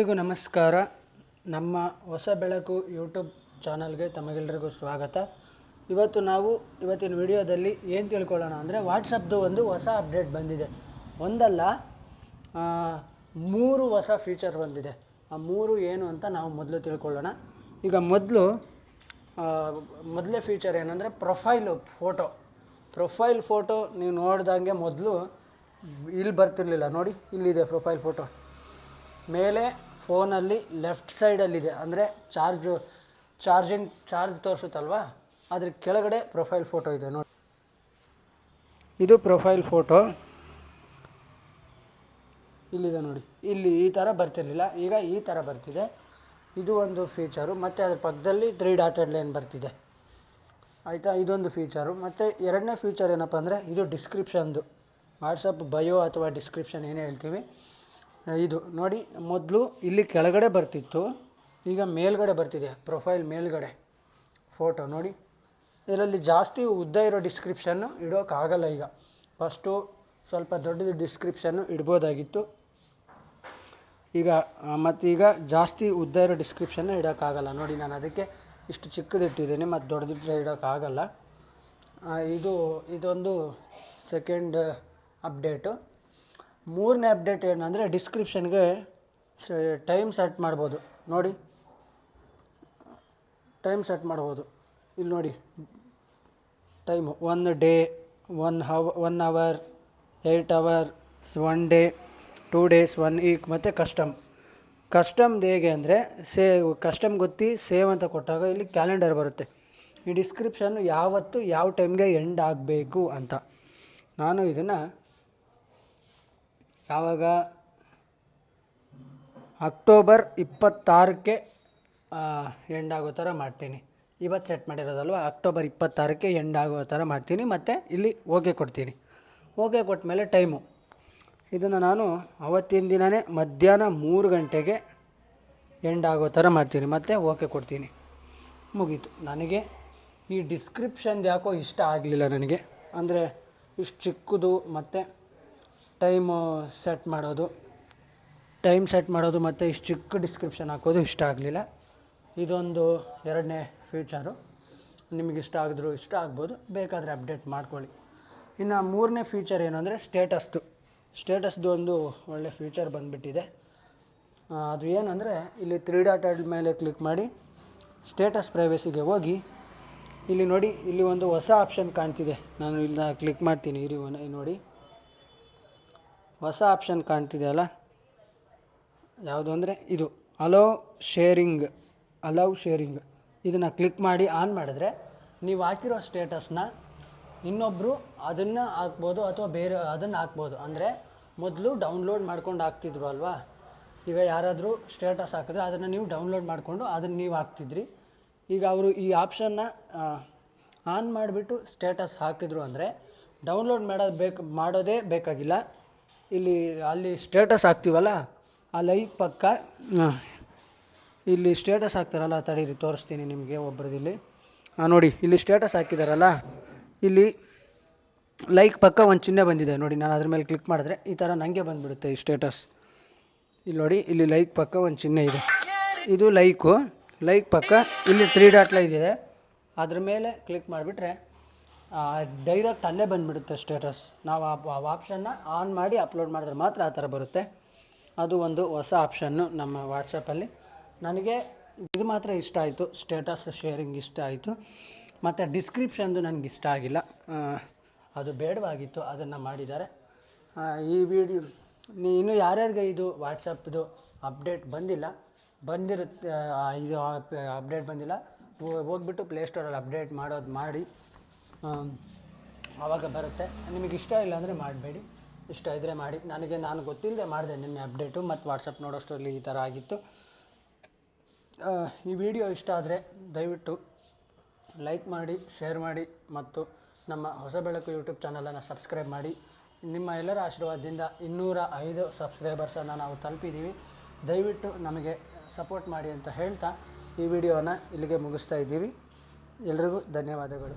ನಮಸ್ಕಾರ. ನಮ್ಮ ಹೊಸ ಬೆಳಕು ಯೂಟ್ಯೂಬ್ ಚಾನಲ್ಗೆ ತಮಗೆಲ್ಲರಿಗೂ ಸ್ವಾಗತ. ಇವತ್ತು ನಾವು ಇವತ್ತಿನ ವಿಡಿಯೋದಲ್ಲಿ ಏನು ತಿಳ್ಕೊಳ್ಳೋಣ ಅಂದರೆ ವಾಟ್ಸಪ್ದು ಒಂದು ಹೊಸ ಅಪ್ಡೇಟ್ ಬಂದಿದೆ. ಒಂದಲ್ಲ ಮೂರು ಹೊಸ ಫೀಚರ್ ಬಂದಿದೆ. ಆ ಮೂರು ಏನು ಅಂತ ನಾವು ಮೊದಲು ತಿಳ್ಕೊಳ್ಳೋಣ. ಈಗ ಮೊದಲು ಮೊದಲೇ ಫೀಚರ್ ಏನಂದರೆ ಪ್ರೊಫೈಲು ಫೋಟೋ ಪ್ರೊಫೈಲ್ ಫೋಟೋ ನೀವು ನೋಡ್ದಂಗೆ ಮೊದಲು ಇಲ್ಲಿ ಬರ್ತಿರ್ಲಿಲ್ಲ. ನೋಡಿ, ಇಲ್ಲಿದೆ ಪ್ರೊಫೈಲ್ ಫೋಟೋ ಮೇಲೆ ಫೋನಲ್ಲಿ ಲೆಫ್ಟ್ ಸೈಡಲ್ಲಿದೆ. ಅಂದರೆ ಚಾರ್ಜ್ ಚಾರ್ಜಿಂಗ್ ಚಾರ್ಜ್ ತೋರಿಸುತ್ತಲ್ವಾ? ಅದ್ರ ಕೆಳಗಡೆ ಪ್ರೊಫೈಲ್ ಫೋಟೋ ಇದೆ ನೋಡಿ. ಇದು ಪ್ರೊಫೈಲ್ ಫೋಟೋ. ಇಲ್ಲಿದೆ ನೋಡಿ. ಇಲ್ಲಿ ಈ ಥರ ಬರ್ತಿರಲಿಲ್ಲ. ಈಗ ಈ ಥರ ಬರ್ತಿದೆ. ಇದು ಒಂದು ಫೀಚರು ಮತ್ತು ಅದ್ರ ಪಕ್ಕದಲ್ಲಿ ತ್ರೀ ಡಾಟೆಡ್ ಲೈನ್ ಬರ್ತಿದೆ. ಆಯಿತಾ? ಇದೊಂದು ಫೀಚರು ಮತ್ತು ಎರಡನೇ ಫೀಚರ್ ಏನಪ್ಪ ಅಂದರೆ ಇದು ಡಿಸ್ಕ್ರಿಪ್ಷನ್ದು ವಾಟ್ಸಪ್ ಬಯೋ ಅಥವಾ ಡಿಸ್ಕ್ರಿಪ್ಷನ್ ಏನು ಹೇಳ್ತೀವಿ. ಇದು ನೋಡಿ, ಮೊದಲು ಇಲ್ಲಿ ಕೆಳಗಡೆ ಬರ್ತಿತ್ತು, ಈಗ ಮೇಲ್ಗಡೆ ಬರ್ತಿದೆ, ಪ್ರೊಫೈಲ್ ಮೇಲ್ಗಡೆ, ಫೋಟೋ ನೋಡಿ. ಇದರಲ್ಲಿ ಜಾಸ್ತಿ ಉದ್ದ ಇರೋ ಡಿಸ್ಕ್ರಿಪ್ಷನ್ನು ಇಡೋಕ್ಕಾಗಲ್ಲ ಈಗ. ಫಸ್ಟು ಸ್ವಲ್ಪ ದೊಡ್ಡದು ಡಿಸ್ಕ್ರಿಪ್ಷನ್ನು ಇಡ್ಬೋದಾಗಿತ್ತು. ಈಗ ಮತ್ತು ಮತ್ತೀಗ ಜಾಸ್ತಿ ಉದ್ದ ಇರೋ ಡಿಸ್ಕ್ರಿಪ್ಷನ್ನು ಇಡೋಕ್ಕಾಗಲ್ಲ. ನೋಡಿ, ನಾನು ಅದಕ್ಕೆ ಇಷ್ಟು ಚಿಕ್ಕದಿಟ್ಟಿದ್ದೀನಿ, ಮತ್ತು ದೊಡ್ಡದಿಟ್ಟರೆ ಇಡೋಕ್ಕಾಗಲ್ಲ. ಇದು, ಇದೊಂದು ಸೆಕೆಂಡ್ ಅಪ್ಡೇಟು ಮೂರನೇ ಅಪ್ಡೇಟ್ ಏನಂದರೆ ಡಿಸ್ಕ್ರಿಪ್ಷನ್ಗೆ ಟೈಮ್ ಸೆಟ್ ಮಾಡ್ಬೋದು. ನೋಡಿ. ಟೈಮ್ ಸೆಟ್ ಮಾಡ್ಬೋದು. ಇಲ್ಲಿ ನೋಡಿ. Time one day one hour one hour eight hours one day two days one week ಮತ್ತು ಕಸ್ಟಮ್ ಕಸ್ಟಮ್ದು ಹೇಗೆ ಅಂದರೆ ಸೇವ್ ಕಸ್ಟಮ್ ಗೊತ್ತಿ ಸೇವ್ ಅಂತ ಕೊಟ್ಟಾಗ ಇಲ್ಲಿ ಕ್ಯಾಲೆಂಡರ್ ಬರುತ್ತೆ. ಈ ಡಿಸ್ಕ್ರಿಪ್ಷನ್ ಯಾವತ್ತು, ಯಾವ ಟೈಮ್ಗೆ ಎಂಡ್ ಆಗಬೇಕು ಅಂತ. ನಾನು ಇದನ್ನು ಯಾವಾಗ? ಅಕ್ಟೋಬರ್ ಇಪ್ಪತ್ತಾರಕ್ಕೆ ಎಂಡ್ ಆಗೋ ಥರ ಮಾಡ್ತೀನಿ. ಇವತ್ತು ಸೆಟ್ ಮಾಡಿರೋದಲ್ವ? ಅಕ್ಟೋಬರ್ ಇಪ್ಪತ್ತಾರಕ್ಕೆ ಎಂಡ್ ಆಗೋ ಥರ ಮಾಡ್ತೀನಿ. ಮತ್ತು ಇಲ್ಲಿ ಓಕೆ ಕೊಡ್ತೀನಿ. ಓಕೆ ಕೊಟ್ಟ ಮೇಲೆ ಟೈಮು ಇದನ್ನು ನಾನು ಅವತ್ತಿನ ದಿನವೇ ಮಧ್ಯಾಹ್ನ ಮೂರು ಗಂಟೆಗೆ ಎಂಡ್ ಆಗೋ ಥರ ಮಾಡ್ತೀನಿ. ಮತ್ತು ಓಕೆ ಕೊಡ್ತೀನಿ. ಮುಗೀತು. ನನಗೆ ಈ ಡಿಸ್ಕ್ರಿಪ್ಷನ್ದು ಯಾಕೋ ಇಷ್ಟ ಆಗಲಿಲ್ಲ ನನಗೆ. ಅಂದರೆ ಇಷ್ಟು ಚಿಕ್ಕದು, ಮತ್ತು ಟೈಮು ಸೆಟ್ ಮಾಡೋದು. ಟೈಮ್ ಸೆಟ್ ಮಾಡೋದು ಮತ್ತು ಇಷ್ಟು ಚಿಕ್ಕ ಡಿಸ್ಕ್ರಿಪ್ಷನ್ ಹಾಕೋದು ಇಷ್ಟ ಆಗಲಿಲ್ಲ. ಇದೊಂದು ಎರಡನೇ ಫೀಚರು ನಿಮಗಿಷ್ಟ ಆಗಿದ್ರು ಇಷ್ಟ ಆಗ್ಬೋದು. ಬೇಕಾದರೆ ಅಪ್ಡೇಟ್ ಮಾಡ್ಕೊಳ್ಳಿ. ಇನ್ನು ಮೂರನೇ ಫೀಚರ್ ಏನು ಅಂದರೆ ಸ್ಟೇಟಸ್ದು ಸ್ಟೇಟಸ್ದು ಒಂದು ಒಳ್ಳೆ ಫೀಚರ್ ಬಂದುಬಿಟ್ಟಿದೆ. ಅದು ಏನಂದರೆ ಇಲ್ಲಿ ತ್ರೀ ಡಾಟ್ ಮೇಲೆ ಕ್ಲಿಕ್ ಮಾಡಿ ಸ್ಟೇಟಸ್ ಪ್ರೈವೇಸಿಗೆ ಹೋಗಿ. ಇಲ್ಲಿ ನೋಡಿ, ಇಲ್ಲಿ ಒಂದು ಹೊಸ ಆಪ್ಷನ್ ಕಾಣ್ತಿದೆ. ನಾನು ಇಲ್ಲಿ ಕ್ಲಿಕ್ ಮಾಡ್ತೀನಿ. ಇರಿ ನೋಡಿ. ಹೊಸ ಆಪ್ಷನ್ ಕಾಣ್ತಿದೆಯಲ್ಲ ಯಾವುದು ಅಂದರೆ ಇದು ಅಲೋ ಶೇರಿಂಗ್ ಅಲೌ ಶೇರಿಂಗ್ ಇದನ್ನು ಕ್ಲಿಕ್ ಮಾಡಿ ಆನ್ ಮಾಡಿದ್ರೆ ನೀವು ಹಾಕಿರೋ ಸ್ಟೇಟಸ್ನ ಇನ್ನೊಬ್ಬರು ಅದನ್ನು ಹಾಕ್ಬೋದು ಅಥವಾ ಬೇರೆ ಅದನ್ನು ಹಾಕ್ಬೋದು. ಅಂದರೆ ಮೊದಲು ಡೌನ್ಲೋಡ್ ಮಾಡ್ಕೊಂಡು ಹಾಕ್ತಿದ್ರು ಅಲ್ವಾ? ಈಗ ಯಾರಾದರೂ ಸ್ಟೇಟಸ್ ಹಾಕಿದ್ರೆ ಅದನ್ನು ನೀವು ಡೌನ್ಲೋಡ್ ಮಾಡಿಕೊಂಡು ಅದನ್ನು ನೀವು ಹಾಕ್ತಿದ್ರಿ. ಈಗ ಅವರು ಈ ಆಪ್ಷನ್ನ ಆನ್ ಮಾಡಿಬಿಟ್ಟು ಸ್ಟೇಟಸ್ ಹಾಕಿದ್ರು ಅಂದರೆ ಡೌನ್ಲೋಡ್ ಮಾಡೋದು ಬೇಕು, ಮಾಡೋದೇ ಬೇಕಾಗಿಲ್ಲ. ಇಲ್ಲಿ ಅಲ್ಲಿ ಸ್ಟೇಟಸ್ ಹಾಕ್ತೀವಲ್ಲ? ಆ ಲೈಕ್ ಪಕ್ಕ ಇಲ್ಲಿ ಸ್ಟೇಟಸ್ ಹಾಕ್ತಾರಲ್ಲ ತಡೀರಿ, ತೋರಿಸ್ತೀನಿ ನಿಮಗೆ ಒಬ್ಬರದಿಲ್ಲಿ ಹಾಂ ನೋಡಿ, ಇಲ್ಲಿ ಸ್ಟೇಟಸ್ ಹಾಕಿದಾರಲ್ಲ? ಇಲ್ಲಿ ಲೈಕ್ ಪಕ್ಕ ಒಂದು ಚಿಹ್ನೆ ಬಂದಿದೆ. ನೋಡಿ, ನಾನು ಅದ್ರ ಮೇಲೆ ಕ್ಲಿಕ್ ಮಾಡಿದ್ರೆ ಈ ಥರ ನನಗೆ ಬಂದುಬಿಡುತ್ತೆ ಈ ಸ್ಟೇಟಸ್ ಇಲ್ಲಿ ನೋಡಿ, ಇಲ್ಲಿ ಲೈಕ್ ಪಕ್ಕ ಒಂದು ಚಿಹ್ನೆ ಇದೆ. ಇದು ಲೈಕು ಲೈಕ್ ಪಕ್ಕ ಇಲ್ಲಿ ತ್ರೀ ಡಾಟ್ಲ ಇದೆ. ಅದ್ರ ಮೇಲೆ ಕ್ಲಿಕ್ ಮಾಡಿಬಿಟ್ರೆ ಡೈರೆಕ್ಟ್ ಅಲ್ಲೇ ಬಂದುಬಿಡುತ್ತೆ ಸ್ಟೇಟಸ್ ನಾವು ಆ ಆಪ್ಷನ್ನ ಆನ್ ಮಾಡಿ ಅಪ್ಲೋಡ್ ಮಾಡಿದ್ರೆ ಮಾತ್ರ ಆ ಥರ ಬರುತ್ತೆ. ಅದು ಒಂದು ಹೊಸ ಆಪ್ಷನ್ನು ನಮ್ಮ ವಾಟ್ಸಪ್ಪಲ್ಲಿ ನನಗೆ ಇದು ಮಾತ್ರ ಇಷ್ಟ ಆಯಿತು. ಸ್ಟೇಟಸ್ ಶೇರಿಂಗ್ ಇಷ್ಟ ಆಯಿತು. ಮತ್ತು ಡಿಸ್ಕ್ರಿಪ್ಷನ್ದು ನನಗೆ ಇಷ್ಟ ಆಗಿಲ್ಲ. ಅದು ಬೇಡವಾಗಿತ್ತು. ಅದನ್ನು ಮಾಡಿದ್ದಾರೆ. ಈ ವಿಡಿಯೋ ನೀನು ಇನ್ನು ಯಾರ್ಯಾರಿಗೆ ಇದು ವಾಟ್ಸಪ್ದು ಅಪ್ಡೇಟ್ ಬಂದಿಲ್ಲ, ಬಂದಿರುತ್ತೆ ಇದು ಅಪ್ಡೇಟ್ ಬಂದಿಲ್ಲ ಹೋಗ್ಬಿಟ್ಟು ಪ್ಲೇಸ್ಟೋರಲ್ಲಿ ಅಪ್ಡೇಟ್ ಮಾಡೋದು ಮಾಡಿ. ಆವಾಗ ಬರುತ್ತೆ. ನಿಮಗೆ ಇಷ್ಟ ಇಲ್ಲ ಅಂದರೆ ಮಾಡಬೇಡಿ. ಇಷ್ಟ ಇದ್ದರೆ ಮಾಡಿ. ನನಗೆ ನಾನು ಗೊತ್ತಿಲ್ಲದೆ ಮಾಡಿದೆ ನಿನ್ನೆ ಅಪ್ಡೇಟು ಮತ್ತು ವಾಟ್ಸಪ್ ನೋಡೋಷ್ಟರಲ್ಲಿ ಈ ಥರ ಆಗಿತ್ತು. ಈ ವಿಡಿಯೋ ಇಷ್ಟ ಆದರೆ ದಯವಿಟ್ಟು ಲೈಕ್ ಮಾಡಿ ಶೇರ್ ಮಾಡಿ, ಮತ್ತು ನಮ್ಮ ಹೊಸ ಬೆಳಕು ಯೂಟ್ಯೂಬ್ ಚಾನಲನ್ನು ಸಬ್ಸ್ಕ್ರೈಬ್ ಮಾಡಿ. ನಿಮ್ಮ ಎಲ್ಲರ ಆಶೀರ್ವಾದದಿಂದ ಇನ್ನೂರ ಐದು ಸಬ್ಸ್ಕ್ರೈಬರ್ಸನ್ನು ನಾವು ತಲುಪಿದ್ದೀವಿ ದಯವಿಟ್ಟು ನಮಗೆ ಸಪೋರ್ಟ್ ಮಾಡಿ ಅಂತ ಹೇಳ್ತಾ ಈ ವಿಡಿಯೋನ ಇಲ್ಲಿಗೆ ಮುಗಿಸ್ತಾ ಇದ್ದೀವಿ. ಎಲ್ರಿಗೂ ಧನ್ಯವಾದಗಳು.